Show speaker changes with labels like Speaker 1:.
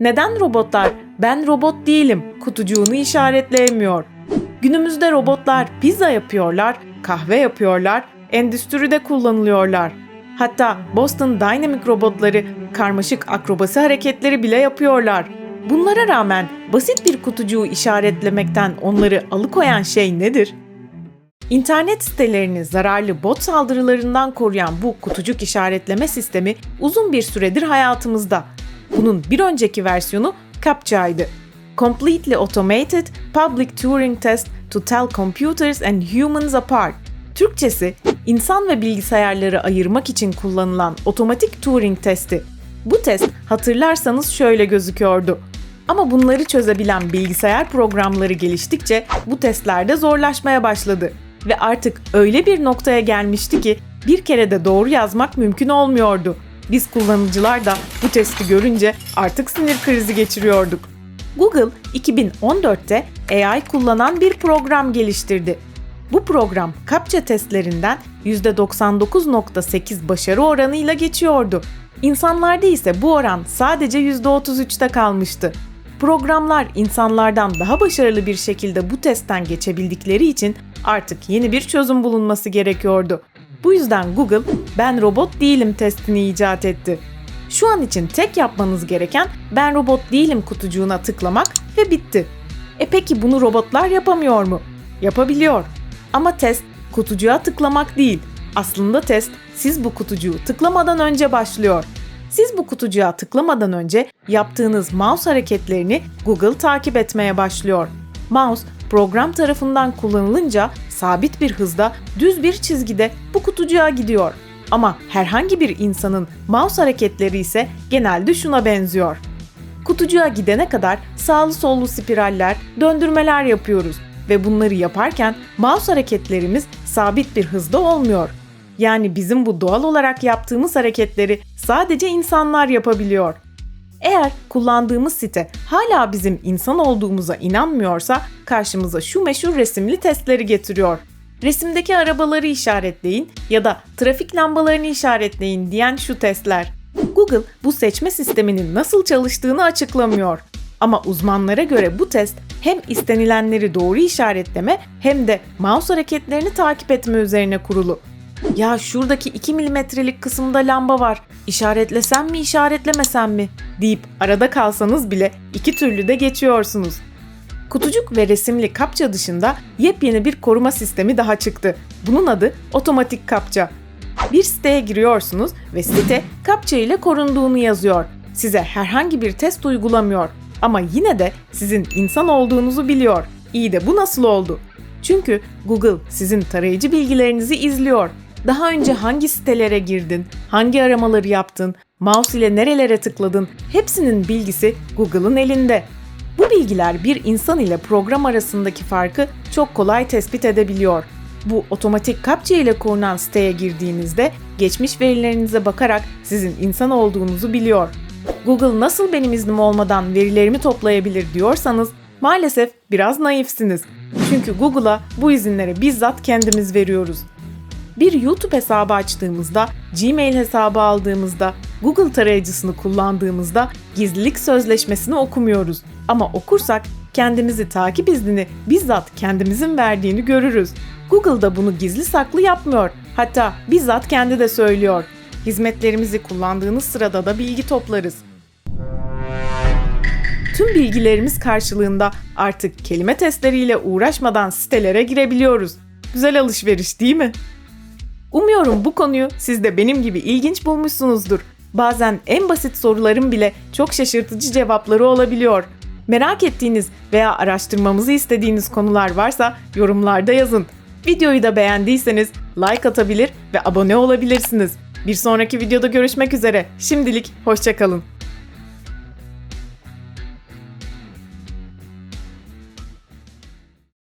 Speaker 1: Neden robotlar ben robot değilim kutucuğunu işaretleyemiyor? Günümüzde robotlar pizza yapıyorlar, kahve yapıyorlar, endüstride kullanılıyorlar. Hatta Boston Dynamic robotları karmaşık akrobasi hareketleri bile yapıyorlar. Bunlara rağmen basit bir kutucuğu işaretlemekten onları alıkoyan şey nedir? İnternet sitelerini zararlı bot saldırılarından koruyan bu kutucuk işaretleme sistemi uzun bir süredir hayatımızda. Bunun bir önceki versiyonu CAPTCHA'ydı. Completely Automated Public Turing Test to Tell Computers and Humans Apart. Türkçesi, insan ve bilgisayarları ayırmak için kullanılan otomatik Turing testi. Bu test hatırlarsanız şöyle gözüküyordu. Ama bunları çözebilen bilgisayar programları geliştikçe bu testler de zorlaşmaya başladı ve artık öyle bir noktaya gelmişti ki bir kere de doğru yazmak mümkün olmuyordu. Biz kullanıcılar da bu testi görünce artık sinir krizi geçiriyorduk. Google 2014'te AI kullanan bir program geliştirdi. Bu program CAPTCHA testlerinden %99.8 başarı oranıyla geçiyordu. İnsanlarda ise bu oran sadece %33'te kalmıştı. Programlar insanlardan daha başarılı bir şekilde bu testten geçebildikleri için artık yeni bir çözüm bulunması gerekiyordu. Bu yüzden Google ben robot değilim testini icat etti. Şu an için tek yapmanız gereken ben robot değilim kutucuğuna tıklamak ve bitti. E peki bunu robotlar yapamıyor mu? Yapabiliyor. Ama test kutucuğa tıklamak değil. Aslında test siz bu kutucuğu tıklamadan önce başlıyor. Siz bu kutucuğa tıklamadan önce yaptığınız mouse hareketlerini Google takip etmeye başlıyor. Mouse program tarafından kullanılınca sabit bir hızda düz bir çizgide bu kutucuğa gidiyor. Ama herhangi bir insanın mouse hareketleri ise genelde şuna benziyor. Kutucuğa gidene kadar sağlı sollu spiraller, döndürmeler yapıyoruz ve bunları yaparken mouse hareketlerimiz sabit bir hızda olmuyor. Yani bizim bu doğal olarak yaptığımız hareketleri sadece insanlar yapabiliyor. Eğer kullandığımız site hala bizim insan olduğumuza inanmıyorsa karşımıza şu meşhur resimli testleri getiriyor. Resimdeki arabaları işaretleyin ya da trafik lambalarını işaretleyin diyen şu testler. Google bu seçme sisteminin nasıl çalıştığını açıklamıyor. Ama uzmanlara göre bu test hem istenilenleri doğru işaretleme hem de mouse hareketlerini takip etme üzerine kurulu. Ya şuradaki 2 milimetrelik kısımda lamba var. İşaretlesem mi işaretlemesem mi deyip arada kalsanız bile iki türlü de geçiyorsunuz. Kutucuk ve resimli kapça dışında yepyeni bir koruma sistemi daha çıktı. Bunun adı otomatik kapça. Bir siteye giriyorsunuz ve site kapça ile korunduğunu yazıyor. Size herhangi bir test uygulamıyor ama yine de sizin insan olduğunuzu biliyor. İyi de bu nasıl oldu? Çünkü Google sizin tarayıcı bilgilerinizi izliyor. Daha önce hangi sitelere girdin, hangi aramaları yaptın, mouse ile nerelere tıkladın hepsinin bilgisi Google'ın elinde. Bu bilgiler bir insan ile program arasındaki farkı çok kolay tespit edebiliyor. Bu otomatik kapça ile korunan siteye girdiğinizde geçmiş verilerinize bakarak sizin insan olduğunuzu biliyor. Google nasıl benim iznim olmadan verilerimi toplayabilir diyorsanız maalesef biraz naifsiniz. Çünkü Google'a bu izinleri bizzat kendimiz veriyoruz. Bir YouTube hesabı açtığımızda, Gmail hesabı aldığımızda, Google tarayıcısını kullandığımızda gizlilik sözleşmesini okumuyoruz. Ama okursak kendimizi takip iznini bizzat kendimizin verdiğini görürüz. Google da bunu gizli saklı yapmıyor. Hatta bizzat kendi de söylüyor. Hizmetlerimizi kullandığınız sırada da bilgi toplarız. Tüm bilgilerimiz karşılığında artık kelime testleriyle uğraşmadan sitelere girebiliyoruz. Güzel alışveriş değil mi? Umuyorum bu konuyu siz de benim gibi ilginç bulmuşsunuzdur. Bazen en basit soruların bile çok şaşırtıcı cevapları olabiliyor. Merak ettiğiniz veya araştırmamızı istediğiniz konular varsa yorumlarda yazın. Videoyu da beğendiyseniz like atabilir ve abone olabilirsiniz. Bir sonraki videoda görüşmek üzere. Şimdilik hoşçakalın.